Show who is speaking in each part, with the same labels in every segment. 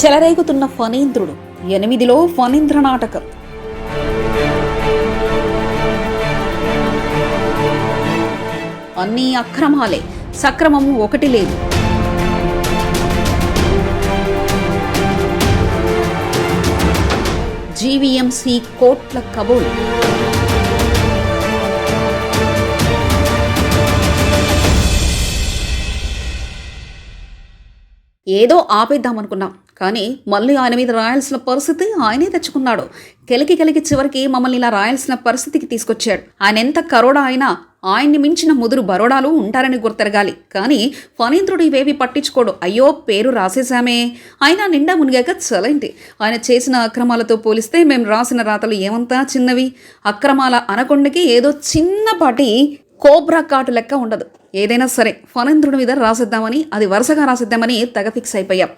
Speaker 1: చెలరేగుతున్న ఫణీంద్రుడు ఎనిమిదిలో ఫణీంద్ర నాటకం. అన్నీ అక్రమాలే సక్రమము ఒకటి లేదు. జీవీఎంసీ కోట్ల కబోలు. ఏదో ఆపేద్దామనుకున్నాం. కానీ మళ్ళీ ఆయన మీద రాయాల్సిన పరిస్థితి ఆయనే తెచ్చుకున్నాడు. కెలికి కెలికి చివరికి మమ్మల్ని ఇలా రాయాల్సిన పరిస్థితికి తీసుకొచ్చాడు. ఆయన ఎంత కరోడా అయినా ఆయన్ని మించిన ముదురు బరోడాలు ఉంటారని గుర్తెరగాలి. కానీ ఫణీంద్రుడు ఇవేవి పట్టించుకోడు. అయ్యో పేరు రాసేశామే. అయినా నిండా మునిగాక చలేంటి. ఆయన చేసిన అక్రమాలతో పోలిస్తే మేము రాసిన రాతలు ఏమంతా చిన్నవి. అక్రమాల అనకొండకి ఏదో చిన్నపాటి కోబ్రా కాటు లెక్క ఉండదు. ఏదైనా సరే ఫణేంద్రుడి మీద రాసిద్దామని అది వరుసగా రాసిద్దామని తెగ ఫిక్స్ అయిపోయాం.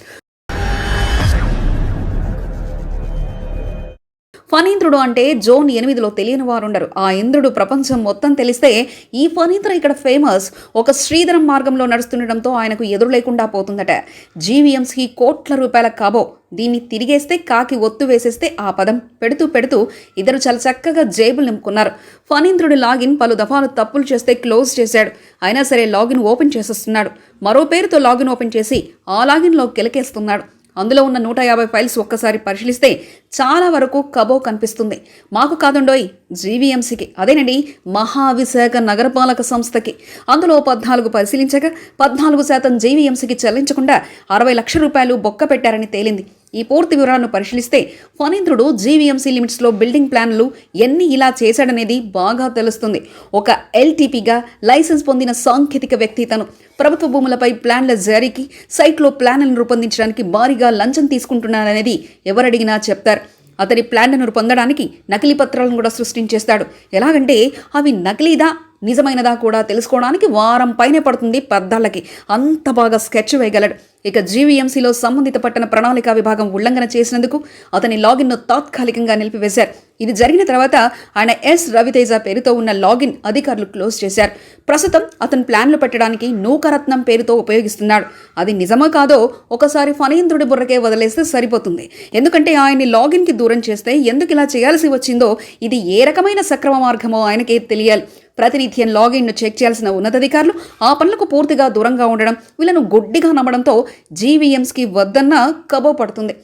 Speaker 1: ఫణీంద్రుడు అంటే జోన్ ఎనిమిదిలో తెలియని వారుండరు. ఆ ఇంద్రుడు ప్రపంచం మొత్తం తెలిస్తే ఈ ఫణీంద్ర ఇక్కడ ఫేమస్. ఒక శ్రీధరం మార్గంలో నడుస్తుండటంతో ఆయనకు ఎదురు లేకుండా పోతుందట. జీవీఎంసీ కోట్ల రూపాయల కాబో. దీన్ని తిరిగేస్తే కాకి ఒత్తు వేసేస్తే ఆ పదం పెడుతూ పెడుతూ ఇద్దరు చాలా చక్కగా జేబులు నింపుకున్నారు. ఫణీంద్రుడి లాగిన్ పలు దఫాలు తప్పులు చేస్తే క్లోజ్ చేశాడు. అయినా సరే లాగిన్ ఓపెన్ చేసేస్తున్నాడు. మరో పేరుతో లాగిన్ ఓపెన్ చేసి ఆ లాగిన్లో కిలకేస్తున్నాడు. అందులో ఉన్న నూట యాభై ఫైల్స్ ఒక్కసారి పరిశీలిస్తే చాలా వరకు కబో కనిపిస్తుంది. మాకు కాదుండోయ్ జీవీఎంసీకి. అదేనండి మహావిశాఖ నగరపాలక సంస్థకి. అందులో పద్నాలుగు పరిశీలించగా పద్నాలుగు శాతం జీవీఎంసీకి చెల్లించకుండా అరవై లక్షల రూపాయలు బొక్క పెట్టారని తేలింది. ఈ పూర్తి వివరాలను పరిశీలిస్తే ఫణీంద్రుడు జీవీఎంసీ లిమిట్స్లో బిల్డింగ్ ప్లాన్లు ఎన్ని ఇలా చేశాడనేది బాగా తెలుస్తుంది. ఒక ఎల్టీపీగా లైసెన్స్ పొందిన సాంకేతిక వ్యక్తి తను ప్రభుత్వ భూములపై ప్లాన్ల జారీకి సైట్లో ప్లాన్లను రూపొందించడానికి భారీగా లంచం తీసుకుంటున్నారనేది ఎవరడిగినా చెప్తారు. అతని ప్లాన్లను పొందడానికి నకిలీ పత్రాలను కూడా సృష్టించేస్తాడు. ఎలాగంటే అవి నకిలీదా నిజమైనదా కూడా తెలుసుకోవడానికి వారం పైనే పడుతుంది పెద్దాళ్ళకి అంత బాగా స్కెచ్ వేయగలడు. ఇక జీవీఎంసీలో సంబంధిత పట్టణ ప్రణాళిక విభాగం ఉల్లంఘన చేసినందుకు అతని లాగిన్ను తాత్కాలికంగా నిలిపివేశారు. ఇది జరిగిన తర్వాత ఆయన ఎస్ రవితేజ పేరుతో ఉన్న లాగిన్ అధికారులు క్లోజ్ చేశారు. ప్రస్తుతం అతను ప్లాన్లు పెట్టడానికి నూకరత్నం పేరుతో ఉపయోగిస్తున్నాడు. అది నిజమో కాదో ఒకసారి ఫణీంద్రుడి బుర్రకే వదిలేస్తే సరిపోతుంది. ఎందుకంటే ఆయన్ని లాగిన్కి దూరం చేస్తే ఎందుకు ఇలా చేయాల్సి వచ్చిందో ఇది ఏ రకమైన సక్రమ మార్గమో ఆయనకే తెలియాలి. ప్రతినిత్యం లాగిన్ను చెక్ చేయాల్సిన ఉన్నతాధికారులు ఆ పనులకు పూర్తిగా దూరంగా ఉండడం వీళ్ళను గొడ్డిగా నమ్మడంతో జీవీఎంస్కి వద్దన్న కబో పడుతుంది.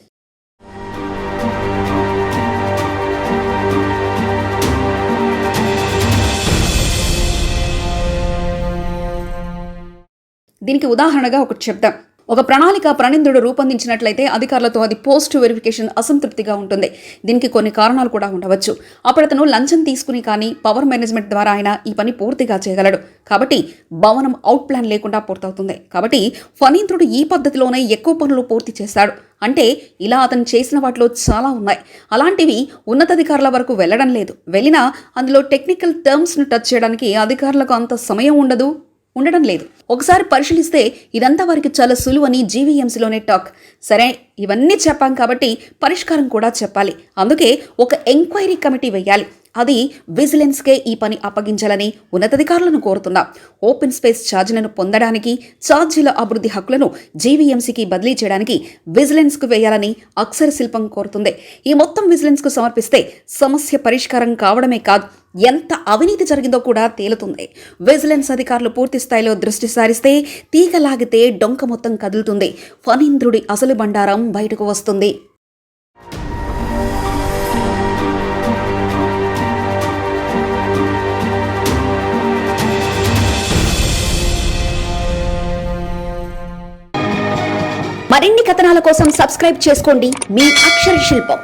Speaker 1: దీనికి ఉదాహరణగా ఒకటి చెప్తాం. ఒక ప్రణాళిక ప్రణిందుడు రూపొందించినట్లయితే అధికారులతో అది పోస్ట్ వెరిఫికేషన్ అసంతృప్తిగా ఉంటుంది. దీనికి కొన్ని కారణాలు కూడా ఉండవచ్చు. అప్పుడు అతను లంచం తీసుకుని కానీ పవర్ మేనేజ్మెంట్ ద్వారా ఆయన ఈ పని పూర్తిగా చేయగలడు. కాబట్టి భవనం అవుట్ ప్లాన్ లేకుండా పూర్తవుతుంది. కాబట్టి ఫణీంద్రుడు ఈ పద్ధతిలోనే ఎక్కువ పనులు పూర్తి చేస్తాడు. అంటే ఇలా అతను చేసిన వాటిలో చాలా ఉన్నాయి. అలాంటివి ఉన్నతాధికారుల వరకు వెళ్ళడం లేదు. వెళ్ళినా అందులో టెక్నికల్ టర్మ్స్ను టచ్ చేయడానికి అధికారులకు అంత సమయం ఉండదు. ఉండడం లేదు. ఒకసారి పరిశీలిస్తే ఇదంతా వారికి చాలా సులువని జీవీఎంసీలోనే టాక్. సరే ఇవన్నీ చెప్పాం కాబట్టి పరిష్కారం కూడా చెప్పాలి. అందుకే ఒక ఎంక్వైరీ కమిటీ వేయాలి. అది విజిలెన్స్కే ఈ పని అప్పగించాలని ఉన్నతాధికారులను కోరుతున్నా. ఓపెన్ స్పేస్ ఛార్జీలను పొందడానికి ఛార్జీల అభివృద్ధి హక్కులను జీవీఎంసీకి బదిలీ చేయడానికి విజిలెన్స్కు వేయాలని అక్షర శిల్పం కోరుతుంది. ఈ మొత్తం విజిలెన్స్కు సమర్పిస్తే సమస్య పరిష్కారం కావడమే కాదు. ఎంత అవినీతి జరిగిందో కూడా తేలుతుంది. విజిలెన్స్ అధికారులు పూర్తి స్థాయిలో దృష్టి సారిస్తే తీగ లాగితే డొంక మొత్తం కదులుతుంది. ఫణీంద్రుడి అసలు బండారం బయటకు వస్తుంది. మరిన్ని కథనాల కోసం సబ్స్క్రైబ్ చేసుకోండి. మీ అక్షర శిల్పం.